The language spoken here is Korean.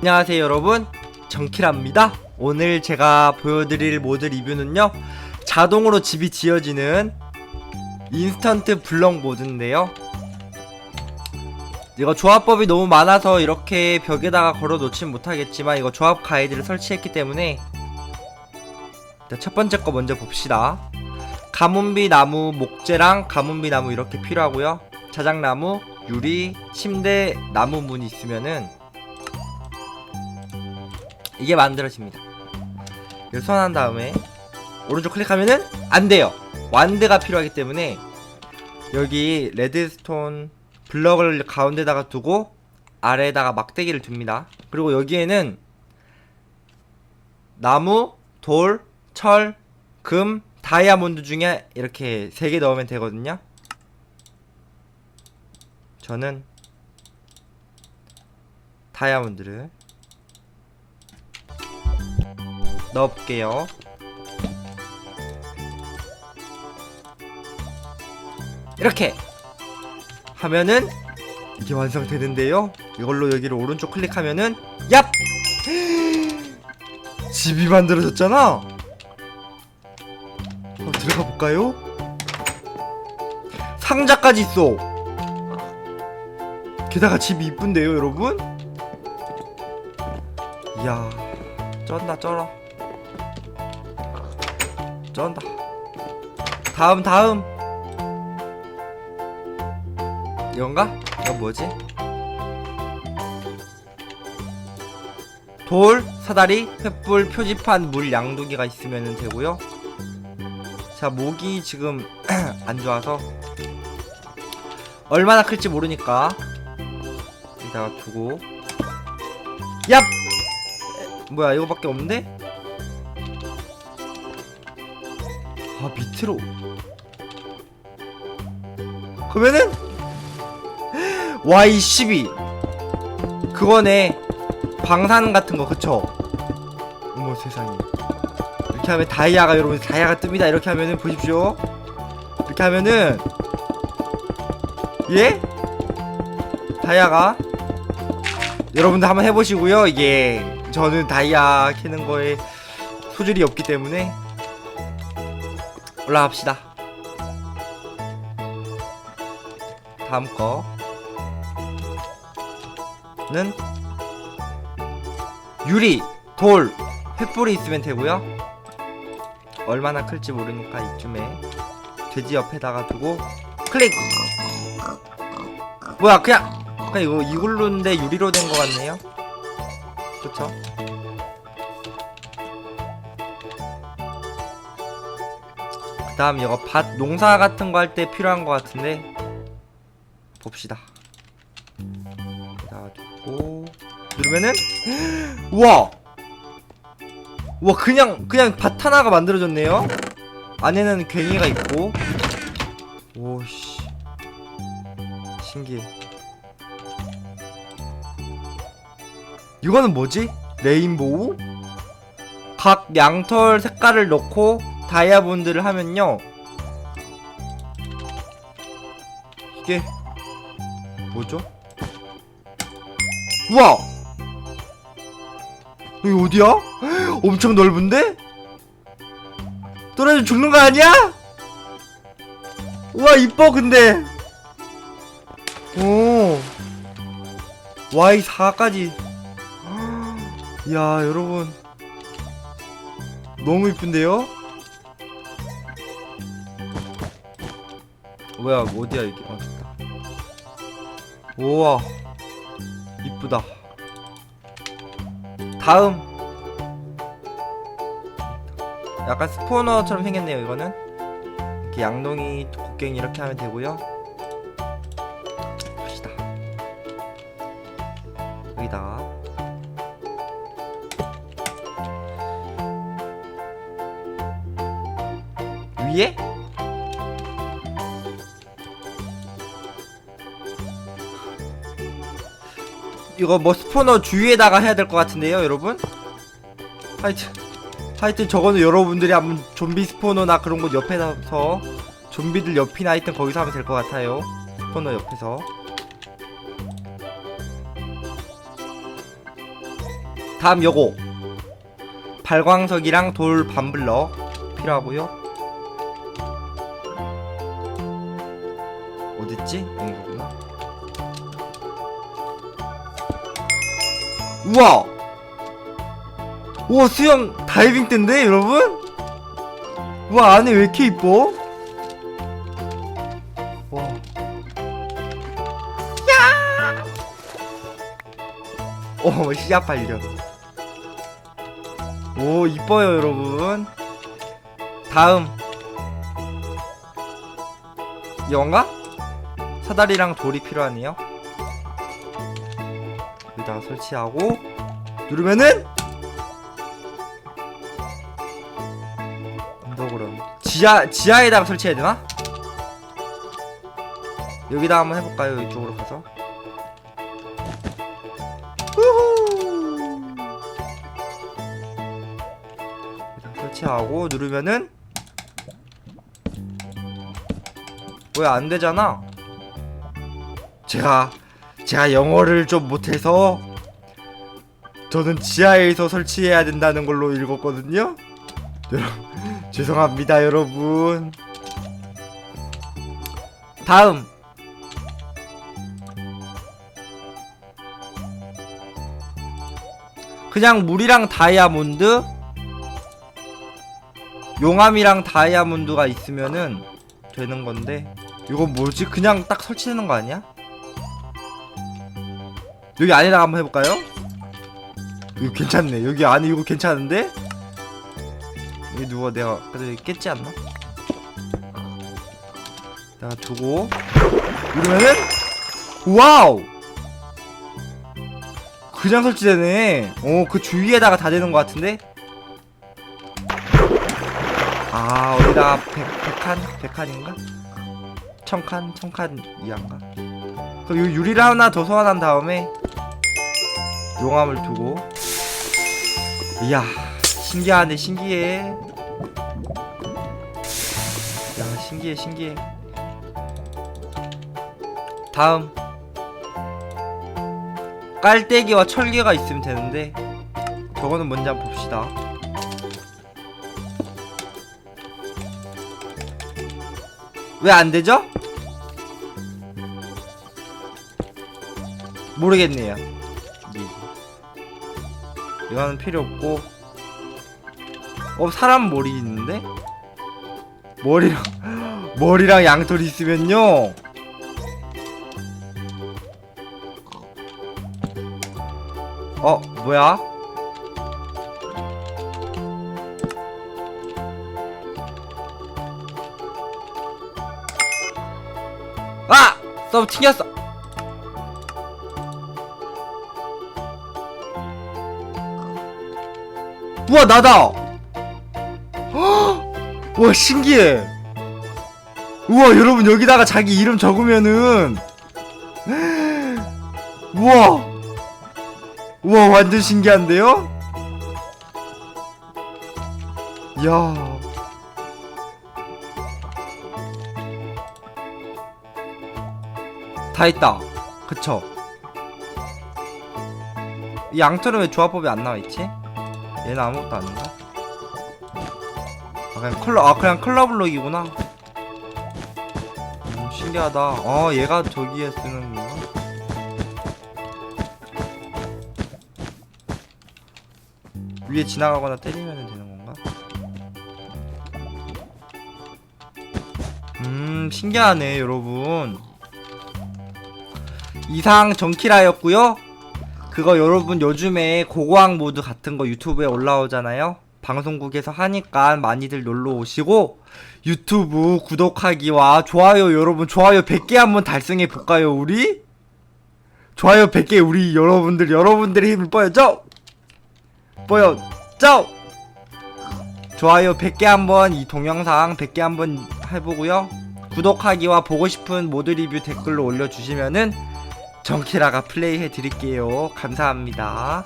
안녕하세요 여러분. 정키랍니다. 오늘 제가 보여드릴 모드 리뷰는요 자동으로 집이 지어지는 인스턴트 블럭 모드인데요. 이거 조합법이 너무 많아서 이렇게 벽에다가 걸어 놓진 못하겠지만 이거 조합 가이드를 설치했기 때문에 첫 번째 거 먼저 봅시다. 가문비 나무 목재랑 가문비 나무 이렇게 필요하고요. 자작나무 유리 침대 나무 문이 있으면은 이게 만들어집니다. 이걸 선한 다음에 오른쪽 클릭하면은 안 돼요. 완드가 필요하기 때문에 여기 레드스톤 블럭을 가운데다가 두고 아래에다가 막대기를 둡니다. 그리고 여기에는 나무, 돌, 철, 금, 다이아몬드 중에 이렇게 세개 넣으면 되거든요. 저는 다이아몬드를 넣어볼게요. 이렇게 하면은 이게 완성되는데요. 이걸로 여기를 오른쪽 클릭하면은 얍! 집이 만들어졌잖아. 어, 들어가 볼까요? 상자까지 있어. 게다가 집이 이쁜데요, 여러분? 이야, 쩐다 쩔어. 쩐다. 다음 다음. 이건가? 이건 뭐지? 돌, 사다리, 횃불, 표지판, 물 양도기가 있으면 되고요. 자, 목이 지금 안 좋아서 얼마나 클지 모르니까 여기다가 두고 얍! 에, 뭐야 이거밖에 없는데? 아 밑으로. 그러면은 Y12. 그거네. 방산 같은 거 그쵸? 어머 세상에. 이렇게 하면 다이아가 여러분 다이아가 뜹니다. 이렇게 하면은 보십시오. 이렇게 하면은 예? 다이아가? 여러분들 한번 해보시고요. 이게 저는 다이아 캐는 거에 소질이 없기 때문에 올라갑시다. 다음 거는 유리, 돌, 횃불이 있으면 되고요. 얼마나 클지 모르니까 이쯤에 돼지 옆에다가 두고 클릭. 뭐야 그냥 그냥 이거 이글루인데 유리로 된 거 같네요. 그쵸? 다음 이거 밭 농사 같은 거 할 때 필요한 거 같은데 봅시다. 여기다가 두고 누르면은 우와! 우와 그냥 그냥 밭 하나가 만들어졌네요. 안에는 괭이가 있고. 오씨. 신기해. 이거는 뭐지? 레인보우? 각 양털 색깔을 넣고 다이아몬드를 하면요 이게 뭐죠? 우와! 여기 어디야? 엄청 넓은데? 떨어져 죽는 거 아니야? 우와 이뻐 근데 오 Y4까지 이야 여러분 너무 이쁜데요? 뭐야 어디야 이게? 어 됐다. 우와. 이쁘다. 다음. 약간 스포너처럼 생겼네요 이거는. 이렇게 양동이 곡괭이 이렇게 하면 되고요. 봅시다. 여기다가 위에 이거 뭐 스포너 주위에다가 해야 될 것 같은데요 여러분? 하여튼 하여튼 저거는 여러분들이 한번 좀비 스포너나 그런 곳 옆에서 좀비들 옆이나 하여튼 거기서 하면 될 것 같아요. 스포너 옆에서. 다음 요거. 발광석이랑 돌 반블럭 필요하고요 우와 우와 수영 다이빙 땐데 여러분? 우와 안에 왜 이렇게 이뻐? 와 야! 오 시야 발견 오 이뻐요 여러분 다음 이건가? 사다리랑 돌이 필요하네요 여기다가 설치하고 누르면은 언더그라운드 지하 지하에다가 설치해야 되나? 여기다 한번 해볼까요? 이쪽으로 가서 여기다 설치하고 누르면은 왜 안 되잖아? 제가 제가 영어를 좀 못해서 저는 지하에서 설치해야 된다는 걸로 읽었거든요. 죄송합니다 여러분. 다음 그냥 물이랑 다이아몬드 용암이랑 다이아몬드가 있으면은 되는 건데 이건 뭐지? 그냥 딱 설치되는 거 아니야? 여기 안에다가 한번 해볼까요? 이거 괜찮네. 여기 안에 이거 괜찮은데? 여기 누가 내가 그래도 여기 깼지 않나? 내가 두고 이러면은 와우! 그냥 설치되네. 어, 그 주위에다가 다 되는 것 같은데? 아, 어디다가 백, 백칸? 백칸인가? 천칸? 천칸 이한가? 그럼 요 유리를 하나 더 소환한 다음에 용암을 두고. 이야 신기하네 신기해. 야 신기해 신기해. 다음. 깔때기와 철개가 있으면 되는데 저거는 뭔지 한번 봅시다. 왜 안되죠? 모르겠네요 이거는 필요 없고 어 사람 머리 있는데? 머리랑 머리랑 양털이 있으면요 어 뭐야? 아! 서브 튕겼어 우와 나다 헉! 우와 신기해 우와 여러분 여기다가 자기 이름 적으면은 우와 우와 완전 신기한데요? 이야 다 있다 그쵸 이 양털은 왜 조합법이 안 나와있지? 얘는 아무것도 아닌가? 아 그냥 컬러 아 그냥 컬러블록이구나 음, 신기하다 어 얘가 저기에 쓰는 건가? 위에 지나가거나 때리면 되는 건가? 음 신기하네 여러분 이상 정키라였고요 그거 여러분 요즘에 고고학 모드 같은 거 유튜브에 올라오잖아요. 방송국에서 하니까 많이들 놀러 오시고 유튜브 구독하기와 좋아요 여러분 좋아요 100개 한번 달성해 볼까요 우리? 좋아요 100개 우리 여러분들 여러분들의 힘을 보여줘. 보여줘. 좋아요 100개 한번 이 동영상 100개 한번 해보고요. 구독하기와 보고 싶은 모드 리뷰 댓글로 올려주시면은 정키라가 플레이 해 드릴게요. 감사합니다.